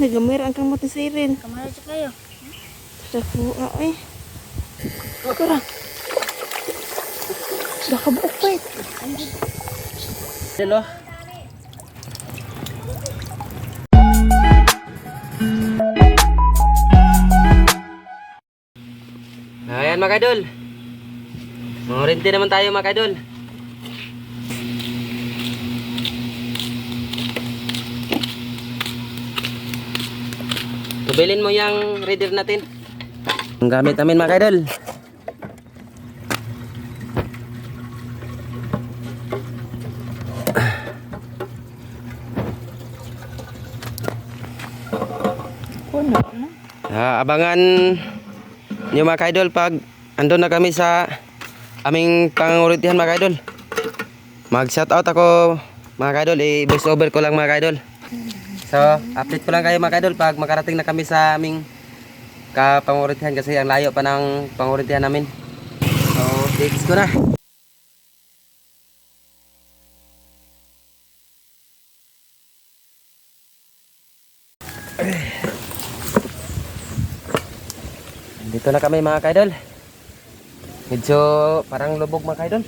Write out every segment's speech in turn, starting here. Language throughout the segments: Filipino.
Nagamira ang kamot ni Siren. Kamara siya kayo. Sa kuha eh. Kura. Baka buok pa eh. Hello. Ayan mga idol. Mangurente naman tayo mga idol. Tubilin mo yung reader natin. Ang gamit namin mga idol. Puno na. Ah, abangan nyo mga kaidol pag andun na kami sa aming panguritihan mga kaidol. Mag shoutout ako mga kaidol, i-voice over ko lang mga kaidol. So, update ko lang kayo mga kaidol pag makarating na kami sa aming kapanguritihan kasi ang layo pa ng panguritihan namin. So, tips ko na. Dito na kami mga kaidol. Medyo parang lubog mga kaidol.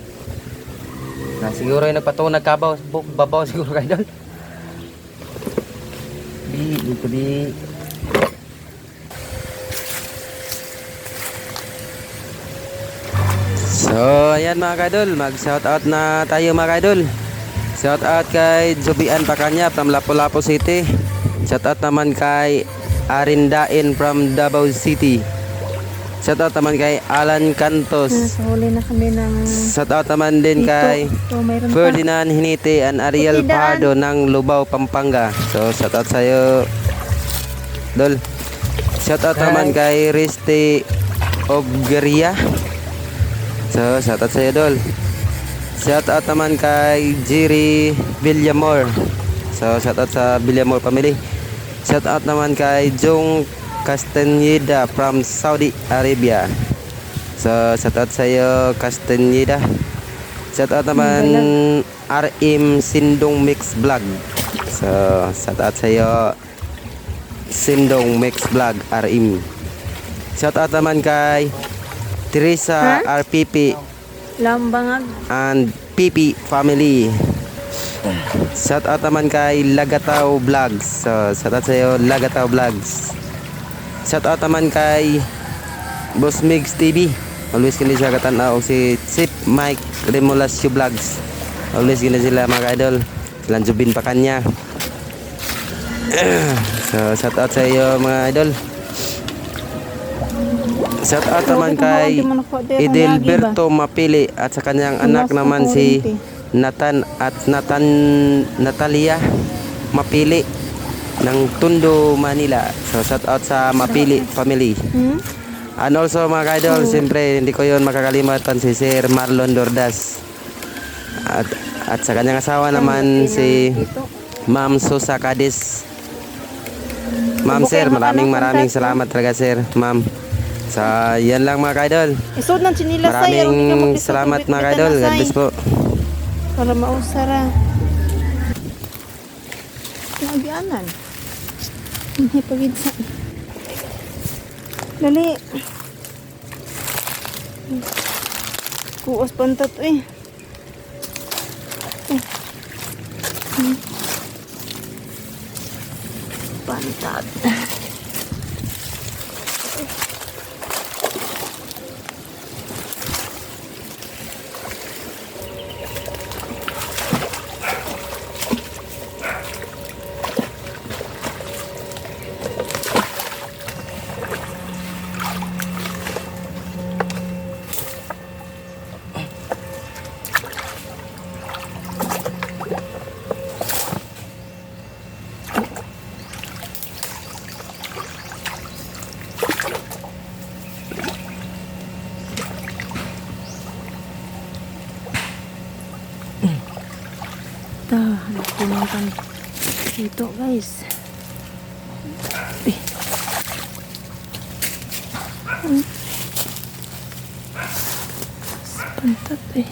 Na siguro yung nagpatungo nagkabaw, bu- babaw siguro kaidol. Di, dito di. So, ayan mga kaidol, mag shoutout na tayo mga kaidol. Shoutout kay Jubian Pakanya from Lapu-Lapu City. Shoutout naman kay Arindain from Davao City. Shoutout naman kay Alan Cantos. Nasa huli na kami ng Shoutout naman din dito. kay So, mayroon pa. Ferdinand Hinite and Ariel. Pardo ng Lubao, Pampanga. So, shoutout sa'yo, Dol. Shoutout naman kay Risti Oggeria. So, shoutout sa'yo, Dol. Shoutout naman kay Jiri Villamor. So, shoutout sa Villamor family. Shoutout naman kay Jong Castaneda from Saudi Arabia. So, shoutout sa'yo, Castaneda. Shoutout naman RM Sindong Mix Vlog. So, shoutout sa'yo, Sindong Mix Vlog RM. Shoutout naman kay Teresa RPP Lambangag. and PP Family. Shoutout naman kay Lagataw Vlogs. So, shoutout sa'yo, Lagataw Vlogs. Shoutout naman kay Boss Migs TV. Always kini siya katanaw si Sip Mike Remolasio Vlogs. Always kini sila mga idol. Silang Jubin pa kanya. so, shoutout sa iyo mga idol. Shoutout naman kay Edelberto Mapili at sa kanyang anak naman si Nathan at Nathan Natalia Mapili ng Tundo, Manila. So shout out sa Mapili family. Hmm? And also mga idol, siyempre hindi ko yon makakalimutan si Sir Marlon Dordas. At, at sa kanyang asawa naman si. Ma'am Susa Cadiz. Ma'am sir, maraming maraming salamat talaga sir, ma'am. Sa yan lang mga idol. Isod ng chinilas. Maraming salamat mga idol. God bless po. Para mausara. Nagyanan. Hindi pagidsa. Dali. Kuos pantat eh. Eh. Hmm. Pantat. Ta, nagpuntan dito guys. Eh. Hmm. Pantat eh.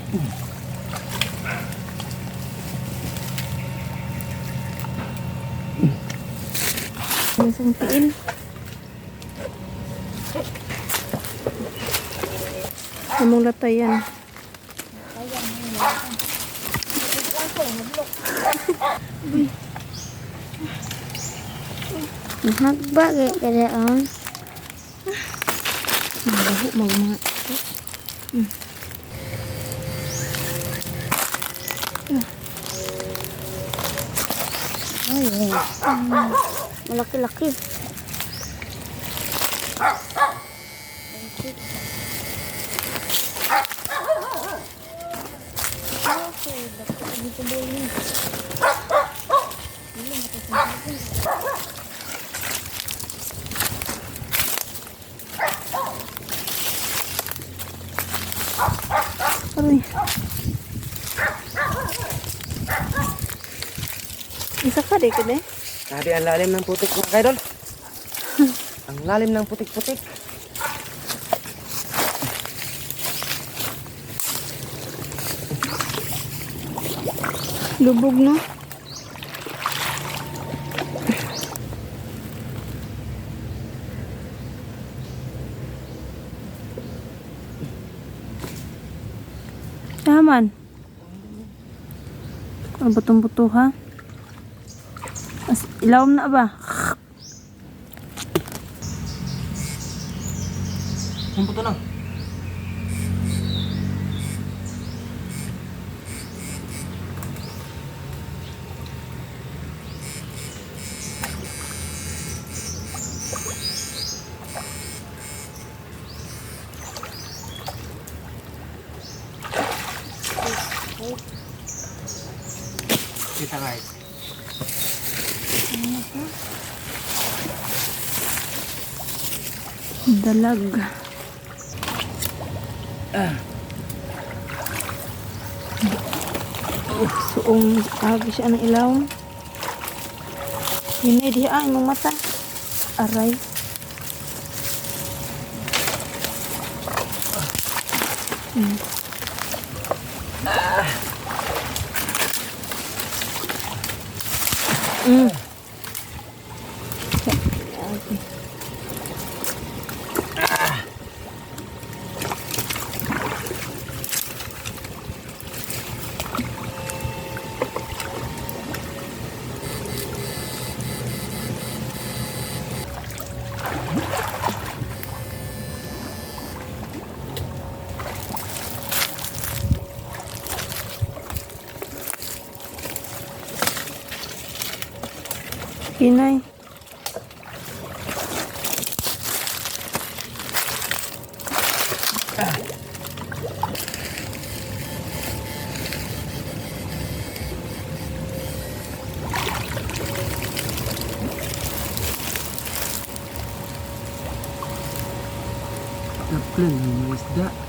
Isang tiil. Among latay yan. Mahagba kaya kada on. Mabaho, magma. Ay, eh. Malaki-laki. Aray. Isa ka ka di? Grabe ang lalim ng putik mga kaidol. ang lalim ng putik-putik. Lubog no? Taman. Ano butong-buto ha? As ilawom na ba? Ang puto na. Kita guys. Dalag. Suong agi siya ng ilaw. Eh, di ay mong mata. Aray. Mm. Inay. Taplan ng isda.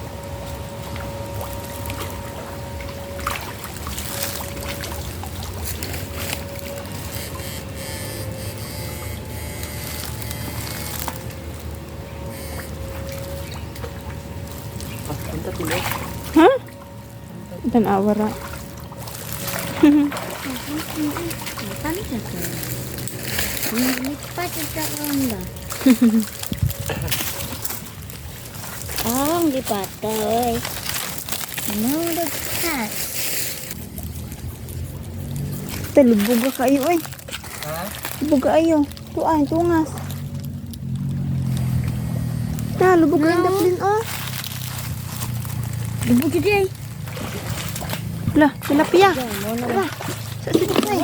Dan awara. Oh, di patay. Talubog ka kayo ay. Ha? Lubog ka ayo. Tuan, tungas. Ka yung No. daplin oh. Lubog yun Lah, tilapia. Lah, sa sini ay.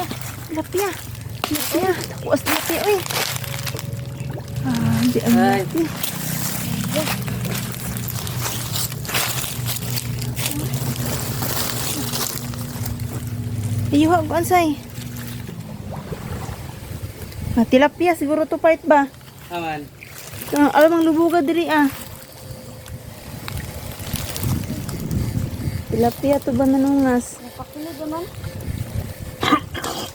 Tilapia. Tilapia. Takuas tilapia ay. Ah, hindi ang Ay. tilapia. Ayuha ko ansay. Ah, tilapia siguro to part ba? Aman. Ah, alam ang lubuga diri ah. Tilapia to ba nanungas? Napakulo naman.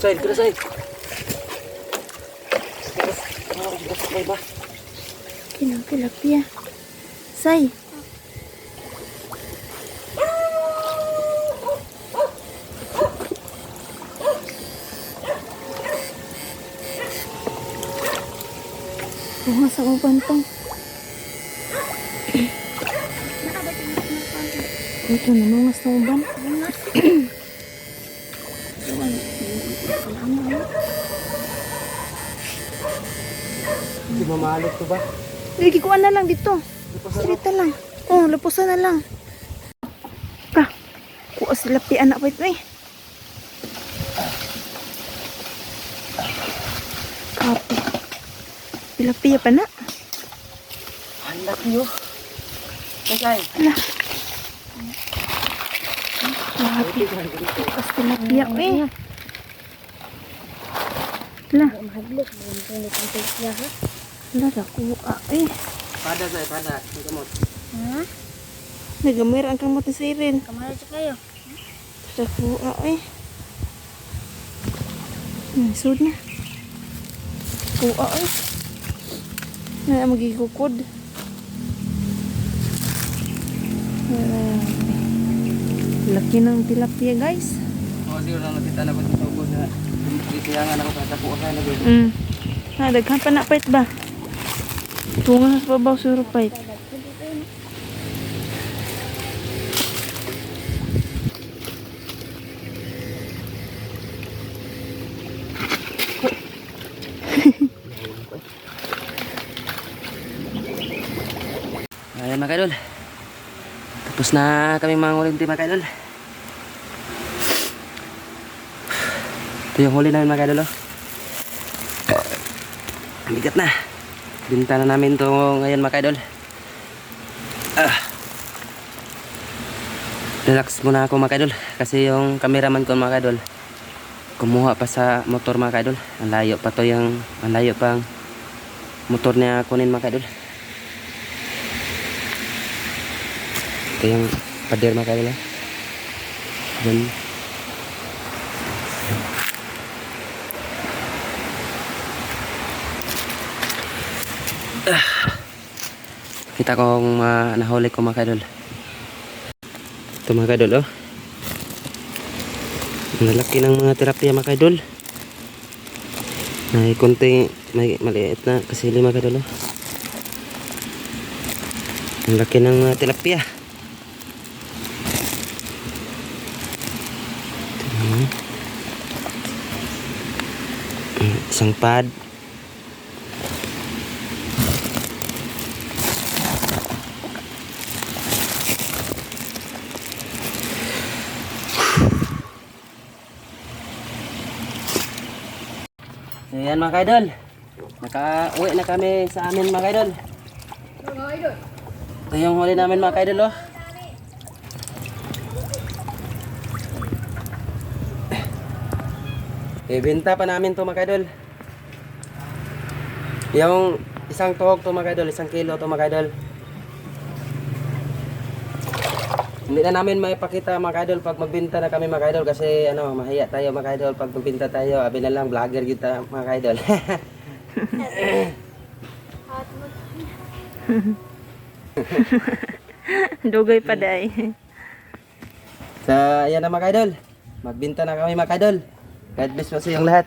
Say, kira say. Kinang tilapia. Say. Bunga sa uban tong. Ito na mga sa uban. Hindi mamalot to ba? Lagi kuha na lang dito. Sirita lang. Oh, lapusan na lang. Ka. Kuha sila pi anak pa ito eh. Kapi. Tilapia pa na. Ang laki yun. Say. Ala. Kapi. Kuha tilapia eh. Ala. Mahadlok. Mahadlok ang tilapia ha. Ala, nakuha eh. Pada say, pada. Ang gamot. Ha? Nagamir ang kamot ni Siren. Kamara sa kayo. Nakuha eh. Hmm, sud na. Kuha eh. Na magigukod. Ah, Laki ng tilapia guys. Oo, siguro na nakita na ko dito ubos na. Gitiyangan ako sa tapo ka na din. Mm. Ha, daghan pa na pait ba? Tunga sa babaw suro pait. Ayan mga kaidol. Tapos na kami mga ngulinti mga kaidol. Ito yung huli namin mga kaidol. Oh. Bigat na. Binta na namin to ngayon mga kaidol. Ah. Relax muna ako mga kaidol. Kasi yung cameraman ko mga kaidol. Kumuha pa sa motor mga kaidol. Ang layo pa to yung, ang layo pang motor niya kunin mga kaidol. Ito yung pader mga kaidol. ah. Dun. Kita ko kung uh, nahuli ko mga kaidol. Ito mga oh. Ang lalaki ng mga terapya mga kaidol. May konting may maliit na kasi lima kaidol oh. Ang laki ng mga tilapia. Isang pad. So yan mga kaidol. Naka-uwi na kami sa amin mga kaidol. Ito yung huli namin mga kaidol oh. Ibenta pa namin to mga kaidol. Yung isang tuhog to mga kaidol, isang kilo to mga kaidol. Hindi na namin maipakita mga kaidol pag magbenta na kami mga kaidol kasi ano, mahiya tayo mga kaidol pag magbenta tayo. Abi na lang vlogger kita mga kaidol. Dugay pa day. Sa ayan na mga kaidol. Magbenta na kami mga kaidol. God bless po sa iyong lahat.